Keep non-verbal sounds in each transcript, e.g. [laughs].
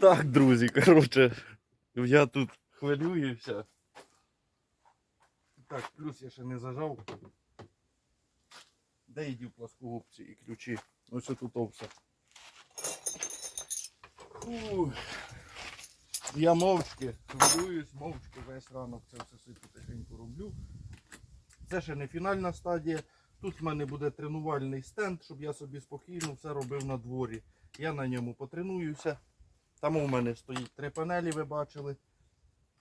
Так, друзі, коротше, я тут хвилююся. Так, плюс я ще не зажав. Де йдів плоскогубці і ключі? Ось тут все. Я мовчки хвилююсь, мовчки весь ранок це все собі потихеньку роблю. Це ще не фінальна стадія. Тут в мене буде тренувальний стенд, щоб я собі спокійно все робив на дворі. Я на ньому потренуюся. Там у мене стоїть три панелі, ви бачили.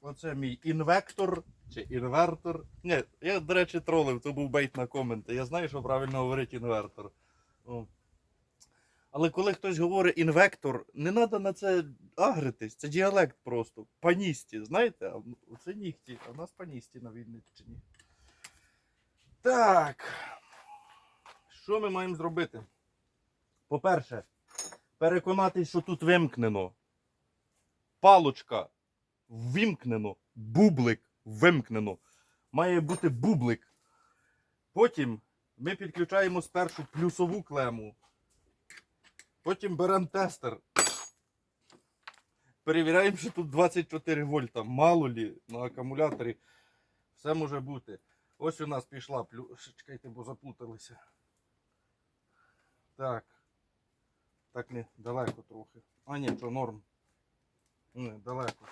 Оце мій інвектор чи інвертор. Ні, я, до речі, тролив, то був бейт на коменти. Я знаю, що правильно говорить інвертор. О. Але коли хтось говорить інвектор, не треба на це агритись, це діалект просто. Паністі, знаєте? Це нігті, а в нас паністі на Вінниччині. Так. Що ми маємо зробити? По-перше, переконатись, що тут вимкнено. Палочка вимкнено. Бублик вимкнено. Має бути бублик. Потім ми підключаємо спершу плюсову клему. Потім беремо тестер. Перевіряємо, що тут 24 вольта. Мало лі на акумуляторі. Все може бути. Ось у нас пішла плюс. Чекайте, бо заплуталися. Так. Так не далеко трохи. А ні, то норм. Не, далеко.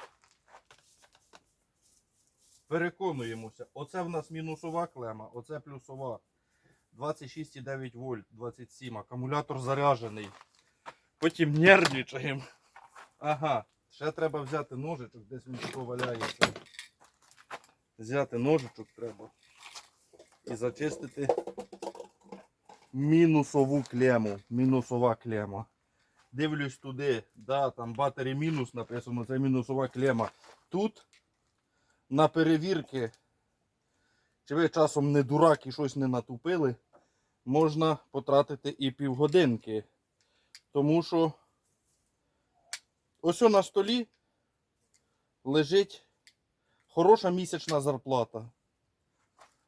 Переконуємося. Оце в нас мінусова клема, оце плюсова. 26,9 вольт, 27. Акумулятор заряджений. Потім нервничаємо. Ага, ще треба взяти ножичок, десь він тут валяється. Взяти ножичок треба. І зачистити мінусову клему. Мінусова клема. Дивлюсь туди, да, там батарі мінус написано, це мінусова клема. Тут на перевірки, чи ви часом не дурак і щось не натупили, можна потратити і півгодинки. Тому що ось на столі лежить хороша місячна зарплата.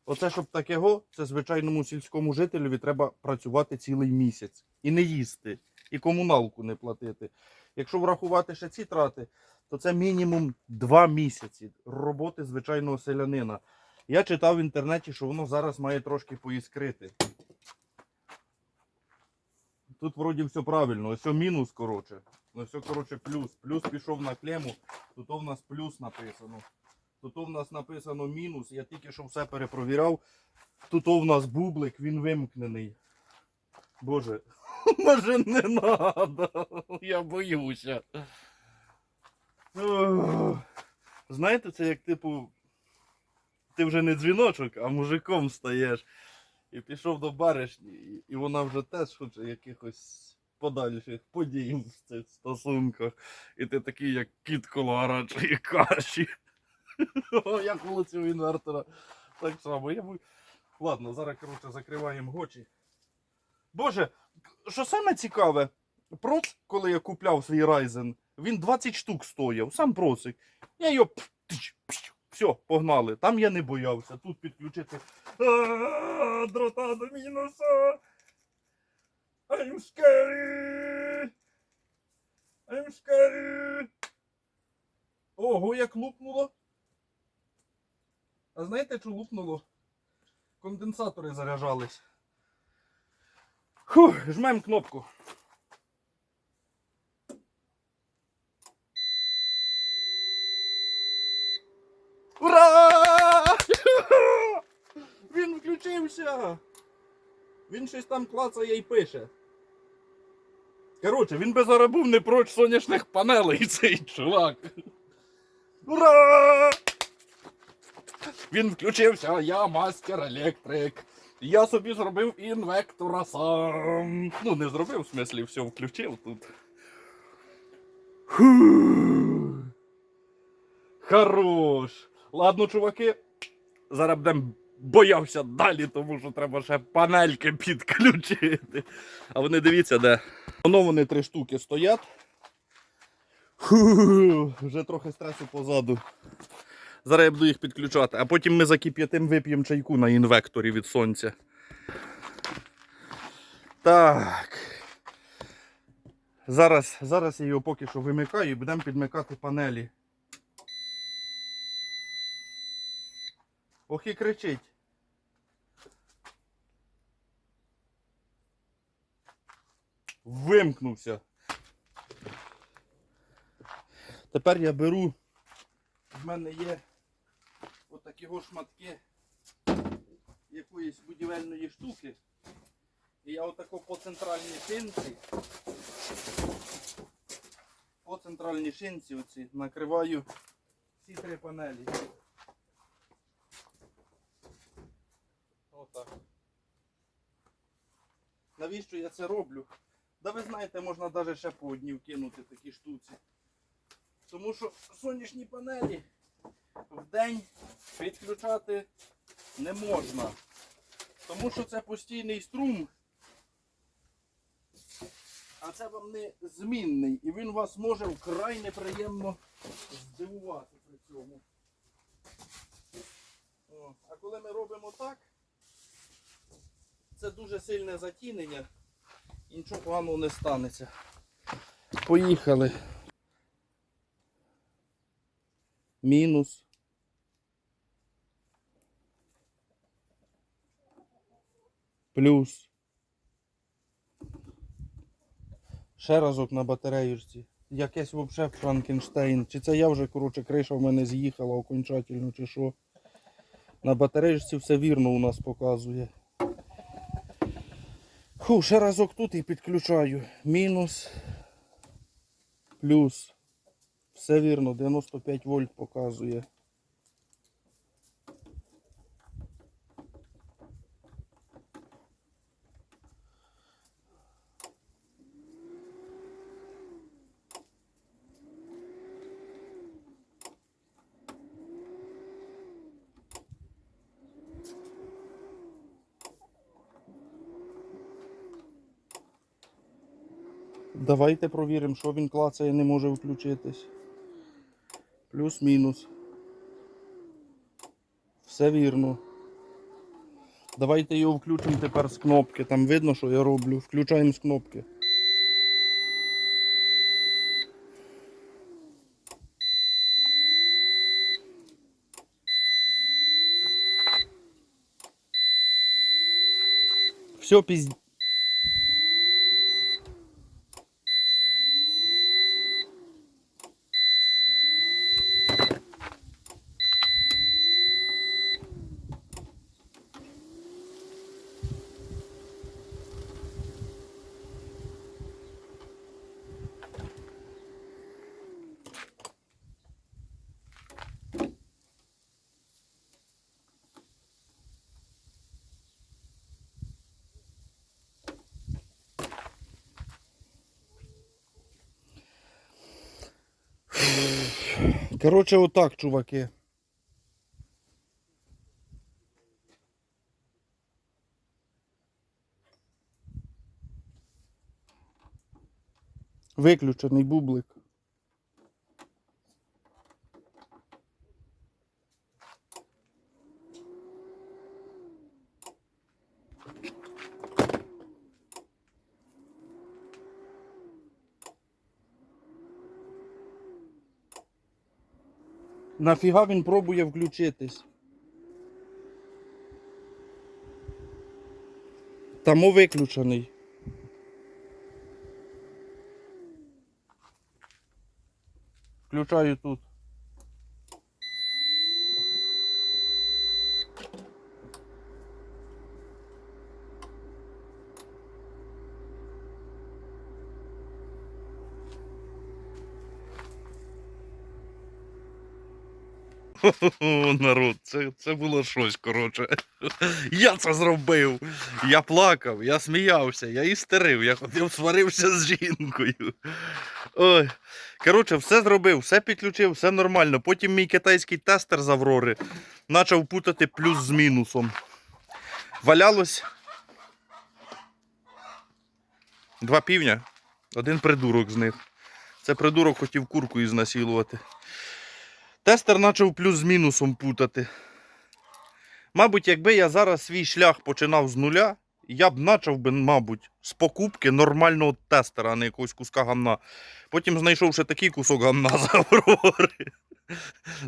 Оце, щоб такого, це звичайному сільському жителеві треба працювати цілий місяць. І не їсти, і комуналку не платити. Якщо врахувати ще ці трати, то це мінімум 2 місяці роботи звичайного селянина. Я читав в інтернеті, що воно зараз має трошки поіскрити. Тут вроді все правильно. Ось мінус, коротше. Ось коротше, плюс. Плюс пішов на клему. Тут у нас плюс написано. Тут у нас написано мінус. Я тільки що все перепровіряв. Тут у нас бублик, він вимкнений. Боже, [laughs] може не треба. Я боюся. Знаєте, це як типу. Ти вже не дзвіночок, а мужиком стаєш. І пішов до баришні, і- вона вже теж хоче якихось подальших подій в цих стосунках. І ти такий, як кіт коло гарячої каші. Як вулицю інвертора. Так само. Я... Ладно, зараз, коротше, закриваємо очі. Боже, що саме цікаве, проц, коли я купляв свій Ryzen, він 20 штук стояв, сам процик. Я його. Все, погнали. Там я не боявся. Тут підключити. Дрота до мінуса. I'm scary. I'm scary. Ого, як лупнуло. А знаєте, що лупнуло? Конденсатори заряджались. Фух, жмем кнопку. Ура! [laughs] Він включився! Він щось там клацає і пише. Коротше, він би зараз не проч сонячних панелей, [laughs] цей чувак. Ура! Він включився, я мастер електрик. Я собі зробив інвектора сам. Ну, не зробив, в смислі, все включив тут. Фу. Хорош. Ладно, чуваки. Зараз будемо боявся далі, тому що треба ще панельки підключити. А вони дивіться, де. Воно вони три штуки стоять. Фу, вже трохи стресу позаду. Зараз я буду їх підключати, а потім ми за кип'ятим вип'ємо чайку на інвекторі від сонця. Так. Зараз, зараз я його поки що вимикаю і будемо підмикати панелі. Ох і кричить. Вимкнувся. Тепер я беру. В мене є отакі го шматки якоїсь будівельної штуки. І я отако по центральній шинці. По центральній шинці оці накриваю всі три панелі. Отак. Навіщо я це роблю? Да ви знаєте, можна навіть ще по одній вкинути такі штуці. Тому що сонячні панелі в день відключати не можна. Тому що це постійний струм, а це вам не змінний. І він вас може вкрай неприємно здивувати при цьому. О, а коли ми робимо так, це дуже сильне затінення і нічого поганого не станеться. Поїхали. Мінус. Плюс. Ще разок на батареюшці. Якесь взагалі Франкенштейн. Чи це я вже, коротше, криша в мене з'їхала окончательно, чи що. На батареюшці все вірно у нас показує. Фу, ще разок тут і підключаю. Мінус. Плюс. Все вірно, 95 вольт показує. Давайте провіримо, що він клацає, не може включитись. Плюс-мінус. Все вірно. Давайте його включимо тепер з кнопки. Там видно, що я роблю. Включаємо з кнопки. Все, пізд... Коротше, отак, чуваки. Виключений бублик. Нафіга він пробує включитись? Тому виключений. Включаю тут. [laughs] народ, це, це було щось, коротше. [laughs] Я це зробив. Я плакав, я сміявся, я істерив, я ходив, [laughs] сварився з жінкою. Ой. Коротше, все зробив, все підключив, все нормально. Потім мій китайський тестер з Аврори почав путати плюс з мінусом. Валялось два півня, один придурок з них. Це придурок хотів курку ізнасилувати. Тестер почав плюс з мінусом путати. Мабуть, якби я зараз свій шлях починав з нуля я б почав би, мабуть, з покупки нормального тестера, а не якогось куска гамна. Потім знайшов ще такий кусок гамна [laughs] з Аврори.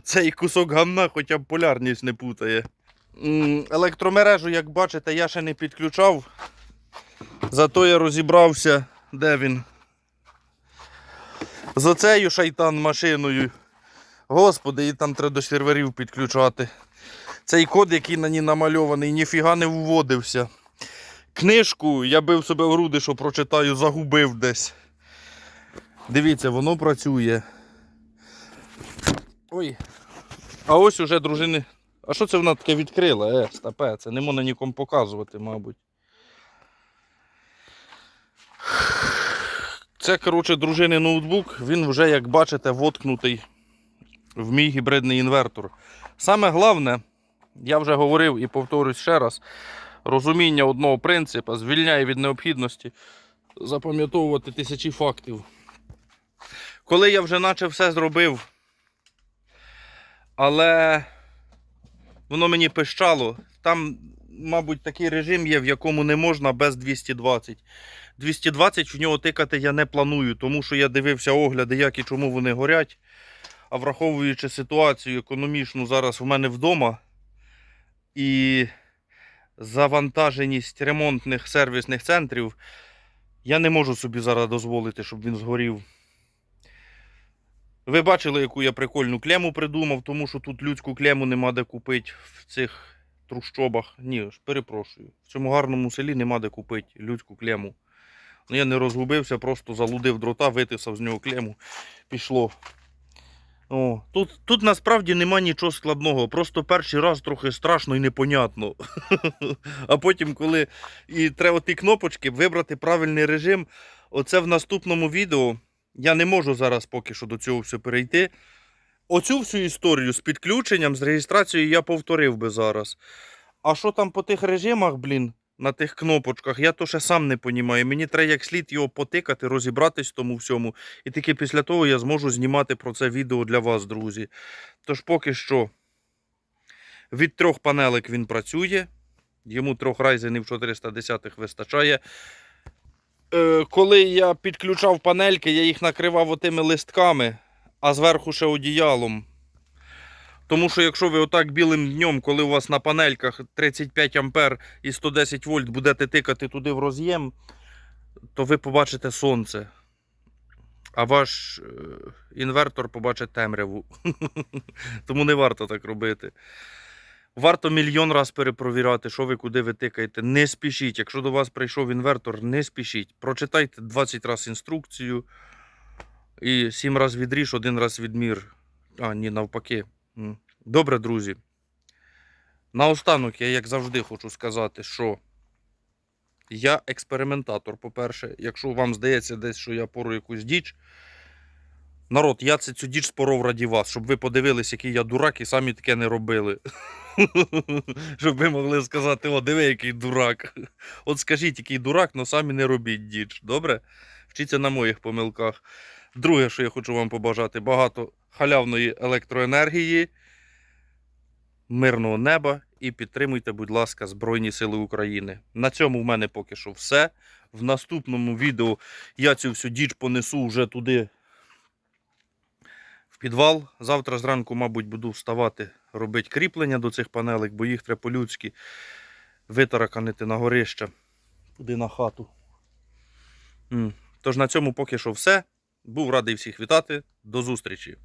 Цей кусок гамна хоча б полярність не путає. Електромережу, як бачите, я ще не підключав. Зато я розібрався, де він. З оцею шайтан машиною. Господи, і там треба до серверів підключати. Цей код, який на ній намальований, ніфіга не вводився. Книжку я бив себе в груди, що прочитаю, загубив десь. Дивіться, воно працює. Ой. А ось уже дружини. А що це вона таке відкрила? Е, стапе, це не можна нікому показувати, мабуть. Це, коротше, дружини ноутбук, він вже, як бачите, воткнутий в мій гібридний інвертор. Саме головне, я вже говорив і повторюсь ще раз, розуміння одного принципу звільняє від необхідності запам'ятовувати тисячі фактів. Коли я вже наче все зробив, але воно мені пищало, там, мабуть, такий режим є, в якому не можна без 220. 220 в нього тикати я не планую, тому що я дивився огляди, як і чому вони горять. А враховуючи ситуацію економічну зараз в мене вдома і завантаженість ремонтних сервісних центрів, я не можу собі зараз дозволити, щоб він згорів. Ви бачили, яку я прикольну клему придумав, тому що тут людську клему нема де купити в цих трущобах. Ні, перепрошую. В цьому гарному селі нема де купити людську клему. Ну, я не розгубився, просто залудив дрота, витисав з нього клему, пішло. О, тут, тут насправді нема нічого складного. Просто перший раз трохи страшно і непонятно. [laughs] А потім, коли і треба ті кнопочки, вибрати правильний режим. Оце в наступному відео. Я не можу зараз поки що до цього все перейти. Оцю всю історію з підключенням, з реєстрацією я повторив би зараз. А що там по тих режимах, блін, на тих кнопочках, я то ще сам не розумію. Мені треба як слід його потикати, розібратись в тому всьому. І тільки після того я зможу знімати про це відео для вас, друзі. Тож поки що від трьох панелек він працює. Йому трьох райзенів 410 вистачає. Е, коли я підключав панельки, я їх накривав отими листками, а зверху ще одіялом. Тому що якщо ви отак білим днем, коли у вас на панельках 35 ампер і 110 вольт будете тикати туди в роз'єм, то ви побачите сонце. А ваш е, інвертор побачить темряву. [laughs] Тому не варто так робити. Варто мільйон раз перепровіряти, що ви куди ви тикаєте. Не спішіть. Якщо до вас прийшов інвертор, не спішіть. Прочитайте 20 разів інструкцію і 7 разів відріж, один раз відмір. А, ні, навпаки. Добре, друзі. Наостанок я, як завжди, хочу сказати, що я експериментатор, по-перше. Якщо вам здається десь, що я пору якусь діч. Народ, я це цю діч споров раді вас, щоб ви подивились, який я дурак, і самі таке не робили. [laughs] Щоб ви могли сказати, о, диви, який дурак. От скажіть, який дурак, але самі не робіть діч. Добре? Вчіться на моїх помилках. Друге, що я хочу вам побажати, багато халявної електроенергії, мирного неба і підтримуйте, будь ласка, Збройні Сили України. На цьому в мене поки що все. В наступному відео я цю всю діч понесу вже туди в підвал. Завтра зранку, мабуть, буду вставати, робити кріплення до цих панелек, бо їх треба по-людськи витараканити на горище туди на хату. Тож на цьому поки що все. Був радий всіх вітати. До зустрічі!